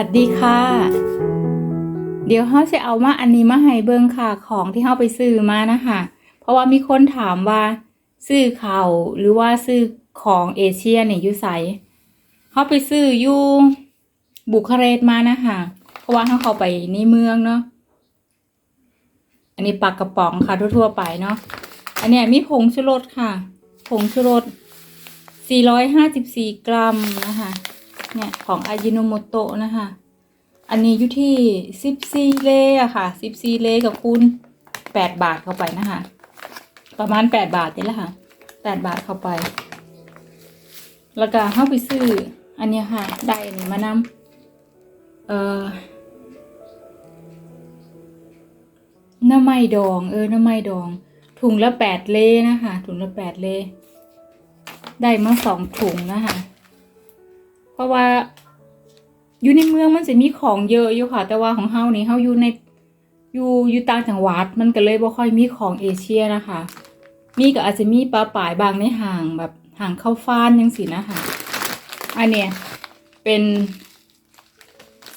วัสดีค่ะ เดี๋ยวเฮาจะเอามาอันนี้มาให้เบิ่งค่ะของที่เฮาไปซื้อมานะคะ เพราะว่ามีคนถามว่า ซื้อเขาหรือว่าซื้อของเอเชียเนี่ยอยู่ไสเฮาไปซื้ออยู่บุคาเรสต์มานะคะเพราะว่าเฮาเข้าไปในเมืองเนาะอันนี้ปากกระป๋องค่ะทั่วๆไปเนาะอันเนี้ยมีผงชูรสค่ะ ผงชูรส454 กรัมนะคะ เนี่ยของอายิโนโมโตะนะคะ อันนี้อยู่ที่14เลอะค่ะ14เลกับคูณ8บาทเข้าไปนะคะ ประมาณ8บาทนี่แหละค่ะ8บาทเข้าไป แล้วก็เข้าไปซื้อ อันนี้ค่ะ ได้อันนี้มานำเอ่อน้ำไม้ดอง เออน้ำไม้ดอง ถุงละแปดเลนะคะถุงละแปดเล ได้มาสองถุงนะคะ เพราะว่า อยู่ในเมืองมันจะมีของเยอะอยู่ค่ะ แต่ว่าของเฮานี่เฮาอยู่ในอยู่อยู่ต่างจังหวัดมันก็เลยบ่ค่อยมีของเอเชียนะคะ มีก็อาจจะมีปลาป่ายบางในห่างแบบห่างเข้าฟ้านยังสินะคะอันเนี้ยเป็น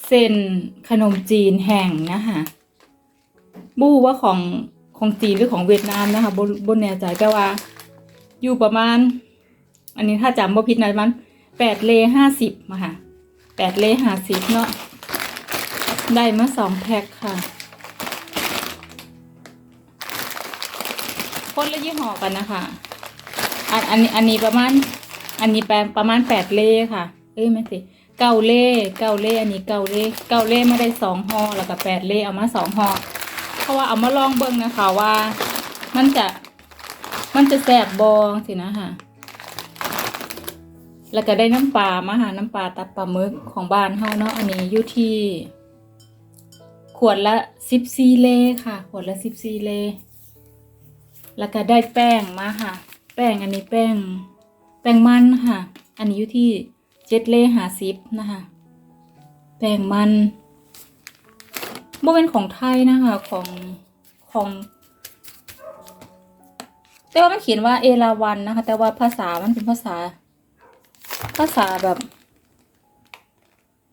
เส้นขนมจีนแห้งนะคะบรูว่าของของจีนหรือของเวียดนามนะคะบนบนแน่ใจแต่ว่าอยู่ประมาณ อันนี้ถ้าจำบ่ผิดนะมัน แปดเลห้าสิบมาค่ะแปดเลห้าสิบเนาะได้มาสองแพ็คค่ะ คนละยี่ห้อกันนะคะอันอันนี้อันนี้ประมาณ อันนี้แปลประมาณแปดเล่ค่ะ เอ้ยไม่สิเก้าเล่เก้าเล่อันนี้เก้าเล่เก้าเล่ไม่ได้สองห่อแล้วก็แปดเล่เอามาสองห่อเพราะว่าเอามาลองเบิ่งนะคะว่า มันจะมันจะแสบบองสินะค่ะ แล้วก็ได้น้ำปลามาหาน้ำปลาตับปลาหมึกของบ้านเฮาเนาะอันนี้อยู่ที่ ขวดละสิบซีเลค่ะ ขวดละสิบซีเล แล้วก็ได้แป้งมาค่ะ แป้งอันนี้แป้ง แป้งมันค่ะ อันนี้อยู่ที่เจ็ดเล่หาซิปนะคะ แป้งมันโมเป็นของไทยนะคะของของแต่ว่ามันเขียนว่าเอราวันนะคะ แต่ว่าภาษามันเป็นภาษาาษาแบบ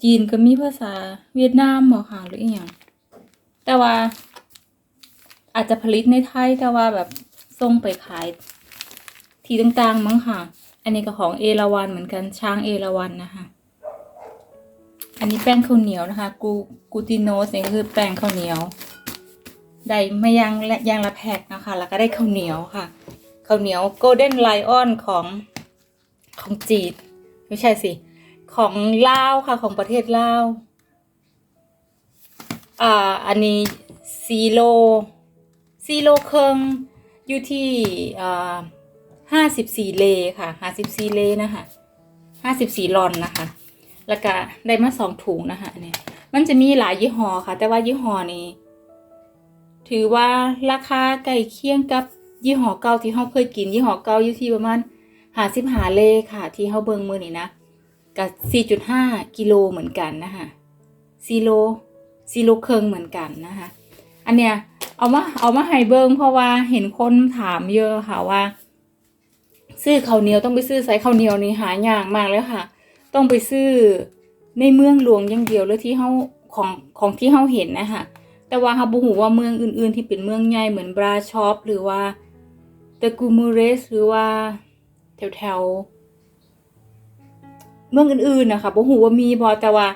จีนก็มีภาษาเวียดนามบอกค่ะหรืออีกอย่างแต่ว่า อาจจะผลิตในไทยแต่ว่าแบบส่งไปขาย ที่ต่างๆมั้งค่ะ อันนี้ก็ของเอราวันเหมือนกันช้างเอราวันนะคะอันนี้แป้งข้าวเหนียวนะคะ กูกูติโนสเนี่ยคือแป้งข้าวเหนียว ได้ไม่ยางและยางละแพกนะคะ แล้วก็ได้ข้าวเหนียวค่ะข้าวเหนียวโกลเด้นไลออนของของจีน ไม่ใช่สิ ของลาวค่ะของประเทศลาวอ่าอันนี้ซีโลซีโลเคิงอยู่ที่อ่าห้าสิบสี่เลค่ะห้าสิบสี่เลนะคะห้าสิบสี่ลอนนะคะ แล้วก็ได้มาสองถุงนะคะเนี่ยมันจะมีหลายยี่ห้อค่ะ แต่ว่ายี่ห้อนี้ ถือว่าราคาใกล้เคียงกับยี่ห้อเก่าที่เราเคยกินยี่ห้อเก่าอยู่ที่ประมาณ หาสิบหาเลค่ะ ที่เราเบิงมือนี่นะกับสี่จุดห้ากิโลเหมือนกันนะคะซีโลซีโลเคิงเหมือนกันนะคะ อันเนี้ยเอามาเอามาให้เบิงเพราะว่าเห็นคนถามเยอะค่ะว่า ซื้อข้าวเหนียวต้องไปซื้อไซส์ข้าวเหนียวนี่หายากมากแล้วค่ะ ต้องไปซื้อในเมืองหลวงอย่างเดียวแล้วที่เฮาของของที่เฮาเห็นนะคะแต่ว่าเฮาบ่ฮู้ว่าเมืองอื่น ๆ ที่เป็นเมืองใหญ่เหมือนบราชอปหรือว่าเตกูมูเรสหรือว่า แถวแถวเมืองอื่นๆนะคะบ่ฮู้ว่ามีบ่แต่ว่า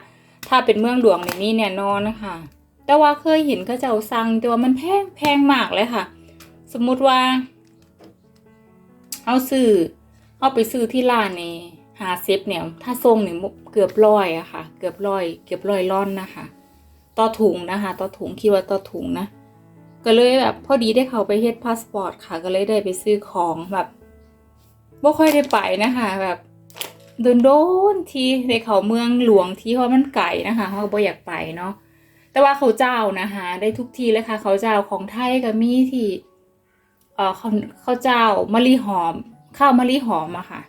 ถ้าเป็นเมืองหลวงในี่มีแน่นอนนะคะ แต่ว่าเคยเห็นเขาเจ้าสั่งแต่ว่ามันแพงแพงมากเลยค่ะ สมมุติว่า เอาซื้อเอาไปซื้อที่ร้านนี่หาเซฟเนี่ย ถ้าทรงเนี่ยเกือบร้อยอะค่ะ เกือบร้อย เกือบร้อยล่อนนะคะต่อถุงนะคะต่อถุงคิดว่าต่อถุงนะ ก็เลยแบบพอดีได้เขาไปเฮ็ดพาสปอร์ตค่ะ ก็เลยได้ไปซื้อของแบบ บ่ค่อยได้ไปนะคะ แบบโดนโดนๆที่ในเขาเมืองหลวงที่เพราะมันไก่นะคะเขาบ่อยากไปเนาะแต่ว่าเขาเจ้านะคะ ได้ทุกที่เลยค่ะ เขาเจ้าของไทยก็มีที่เอ่อข้าวข้าเจ้ามะลิหอม ข้าวมะลิหอมอะค่ะ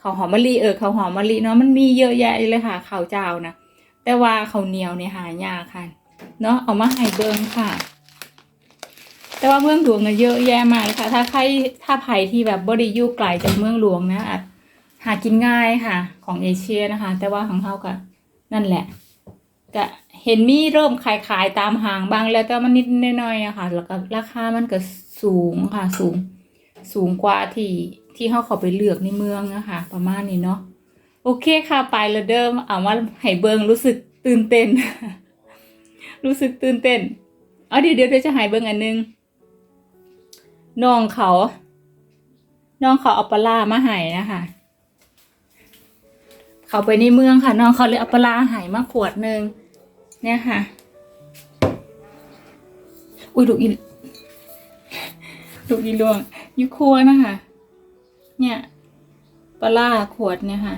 ข้าวหอมมะลิเออข้าวหอมมะลิเนาะมันมีเยอะแยะเลยค่ะข้าวเจ้านะแต่ว่าข้าวเหนียวเนี่ยหายากค่ะเนาะเอามาให้เบิ่งค่ะ แต่ว่าเมืองหลวงอะเยอะแยะมากเลยค่ะ ถ้าใครถ้าไผที่แบบบ่ได้อยู่ไกลจากเมืองหลวงนะอาจหากินง่ายค่ะ ของเอเชียนะคะ แต่ว่าของเฮาก็นั่นแหละก็เห็นมีเริ่มขายขายตามห้างบางแล้วแต่มันนิดหน้อยๆอะค่ะ แล้วก็ราคามันก็สูงค่ะ สูง สูงกว่าที่ที่เขาเขาไปเลือกในเมืองนะคะ ประมาณนี้เนาะโอเคค่ะไปแล้วเดิมเอาว่าให้เบิงรู้สึกตื่นเต้น รู้สึกตื่นเต้นเอาเดี๋ยวเดี๋ยวเดี๋ยวจะหายเบิงอันนึง น้องเขา น้องเขาเอาปลาร้ามาให้นะคะเขาไปในเมืองค่ะ น้องเขาเลยเอาปลาร้าหายมาขวดหนึ่งเนี่ยค่ะ อุ้ยดูอีดูอีลวงยูครัวนะคะ เนี่ยปลาขวดเนี่ยค่ะ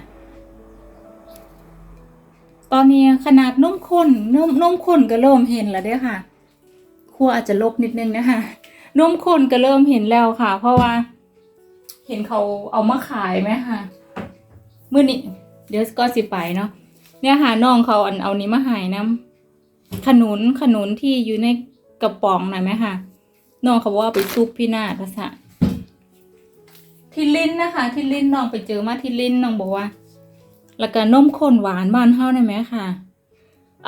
ตอนนี้ขนาดนุ่มข้นนมนุ่มข้นก็เริ่มเห็นแล้วเด้อค่ะครัวอาจจะลบนิดนึงนะคะ นมข้นก็เริ่มเห็นแล้วค่ะ เพราะว่า เห็นเขาเอามาขายไหมคะมื่อนี้เดี๋ยวก็สิไปเนาะเนี่ยค่ะน้องเขาอันเอานี้มาหายน้ำขนุนขนุนที่อยู่ในกระป๋องหน่อยไหมค่ะน้องเขาว่าเอาไปซุปพี่นาภาษาที่ลิ้นนะคะ ที่ลิ้นน้องไปเจอมาที่ลิ้นน้องบอกว่า แล้วก็นมข้นหวานบ้านเฮาได้ไหมค่ะ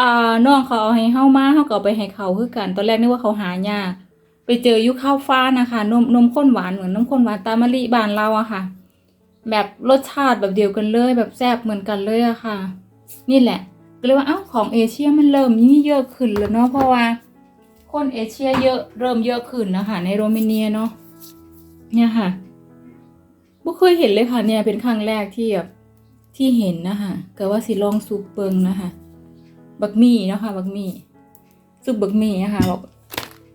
อ่าน้องเขาเอาให้เฮามาเฮาก็เอาไปให้เขาคือกัน ตอนแรกนึกว่าเขาหายาก ไปเจออยุข้าวฟ้านะคะ นมนมข้นหวานเหมือนนมข้นหวานตามมะลิบานเราอะค่ะ แบบรสชาติแบบเดียวกันเลย แบบแซ่บเหมือนกันเลยอะค่ะ นี่แหละก็เลยว่าเอ้าของเอเชียมันเริ่มนี่เยอะขึ้นแล้วเนาะเพราะว่า คนเอเชียเยอะเริ่มเยอะขึ้นนะคะในโรมาเนียเนาะเนี่ยค่ะบ่เคยเห็นเลยค่ะเนี่ยเป็นครั้งแรกที่แบบที่เห็นนะคะก็ว่าสิลองซุปเปิงนะคะ บักมี่นะคะบักมี่ซุปบักมี่นะคะบอก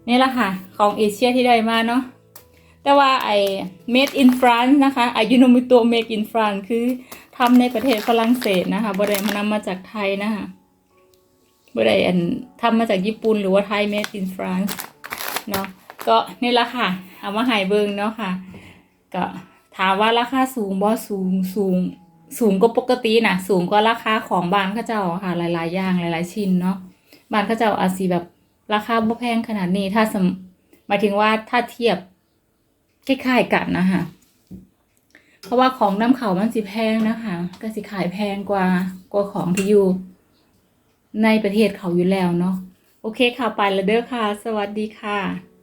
นี่แหละค่ะ ของเอเชียที่ได้มาเนาะแต่ว่าไอ้ made in France นะคะอายุโนมิโต made in France คือทำในประเทศฝรั่งเศสนะคะบริเวณนำมาจากไทยนะคะบริเวณทำมาจากญี่ปุ่นหรือว่าไทย made in France เนาะก็นี่ละค่ะ เอามาหายเบิงเนาะค่ะ ก็ถามว่าราคาสูงบ่สูงสูง สูงกว่าปกตินะสูงกว่าราคาของบ้านข้าเจ้าค่ะ หลาย ๆ อย่างหลาย ๆ ชิ้นเนาะบ้านข้าเจ้าอาจสีแบบ ราคาบ่แพงขนาดนี้ถ้าสมหมายถึงว่าถ้าเทียบคล้ายๆกันนะคะเพราะว่าของน้ำเขามันสิแพงนะคะ ก็สิขายแพงกว่ากว่าของที่อยู่ในประเทศเขาอยู่แล้วเนาะโอเคค่ะไปแล้วเด้อค่ะ สวัสดีค่ะ